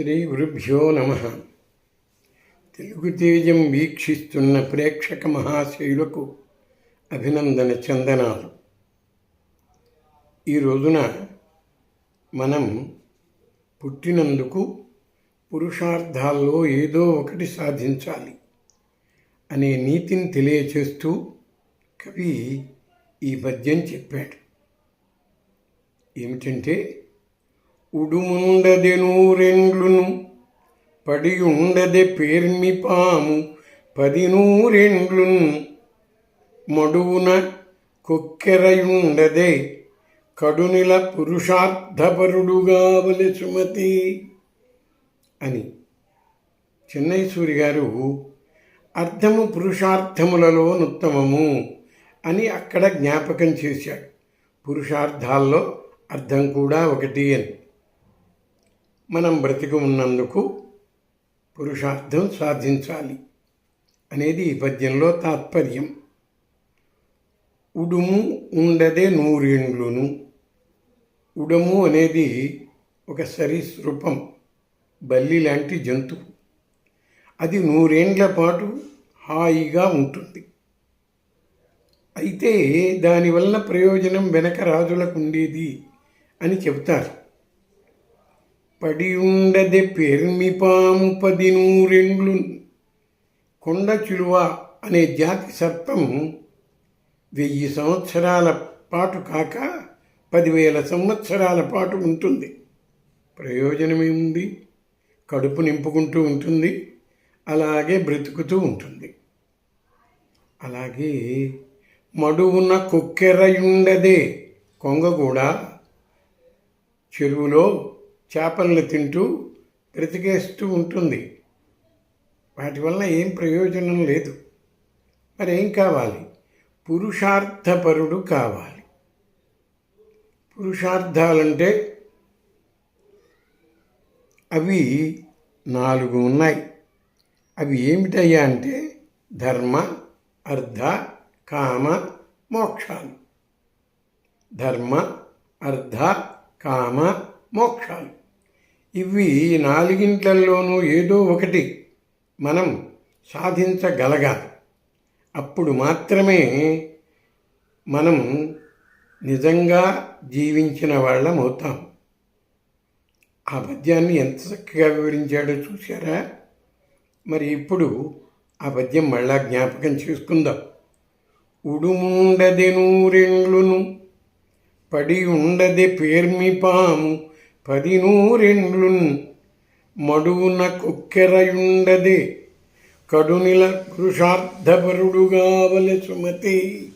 శ్రీ గురుభ్యో నమ. తెలుగు తేజం వీక్షిస్తున్న ప్రేక్షక మహాశయులకు అభినందన చందనాలు. ఈ రోజున మనం పుట్టినందుకు పురుషార్థాల్లో ఏదో ఒకటి సాధించాలి అనే నీతిని తెలియచేస్తూ కవి ఈ పద్యం చెప్పాడు. ఏమిటంటే ఉడుముండదె నూరెండ్లును పడి ఉండదె పేర్మి పాము పది నూరెండ్లును మడువున కొక్కెరయుండదే కడునిల పురుషార్థపరుడుగావలె సుమతి అని. చెన్నై సూరి గారు అర్థము పురుషార్థములలో నుత్తమము అని అక్కడ జ్ఞాపకం చేశాడు. పురుషార్థాల్లో అర్థం కూడా ఒకటి అని. మనం బ్రతికి ఉన్నందుకు పురుషార్థం సాధించాలి అనేది ఈ పద్యంలో తాత్పర్యం. ఉడుము ఉండదే నూరేండ్లును. ఉడము అనేది ఒక సరీసృపం బల్లి లాంటి జంతువు అది నూరేండ్ల పాటు హాయిగా ఉంటుంది. అయితే దానివల్ల ప్రయోజనం వెనక రాజులకు ఉండేది అని చెబుతారు. పడి ఉండదె పెర్మిపాము పది నూరెండ్లు కొండ చిలువ అనే జాతి సర్పం వెయ్యి సంవత్సరాల పాటు కాక పదివేల సంవత్సరాల పాటు ఉంటుంది. ప్రయోజనమేముంది? కడుపు నింపుకుంటూ ఉంటుంది. అలాగే బ్రతుకుతూ ఉంటుంది. అలాగే మడువున కొక్కెరయుండదే కొంగ కూడా. చెరువులో చేపలను తింటూ బ్రతికేస్తూ ఉంటుంది. వాటి వల్ల ఏం ప్రయోజనం లేదు. మరి ఏం కావాలి? పురుషార్థపరుడు కావాలి. పురుషార్థాలంటే అవి నాలుగు ఉన్నాయి. అవి ఏమిటయ్యా అంటే ధర్మ అర్థ కామ మోక్షాలు ధర్మ అర్థ కామ మోక్షాలు ఇవి నాలుగింట్లలోనూ ఏదో ఒకటి మనం సాధించగలగాలి. అప్పుడు మాత్రమే మనం నిజంగా జీవించిన వాళ్ళం అవుతాం. ఆ పద్యాన్ని ఎంత చక్కగా వివరించాడో చూశారా? మరి ఇప్పుడు ఆ పద్యం మళ్ళా జ్ఞాపకం చేసుకుందాం. ఉడుముండదె నూరెండ్లును పడి ఉండదే పేర్మి పాము పది నూరెండ్లున్ మడువున కొక్కెరయుండదే. కడునిల పురుషార్థపరుడుగావలె సుమతి.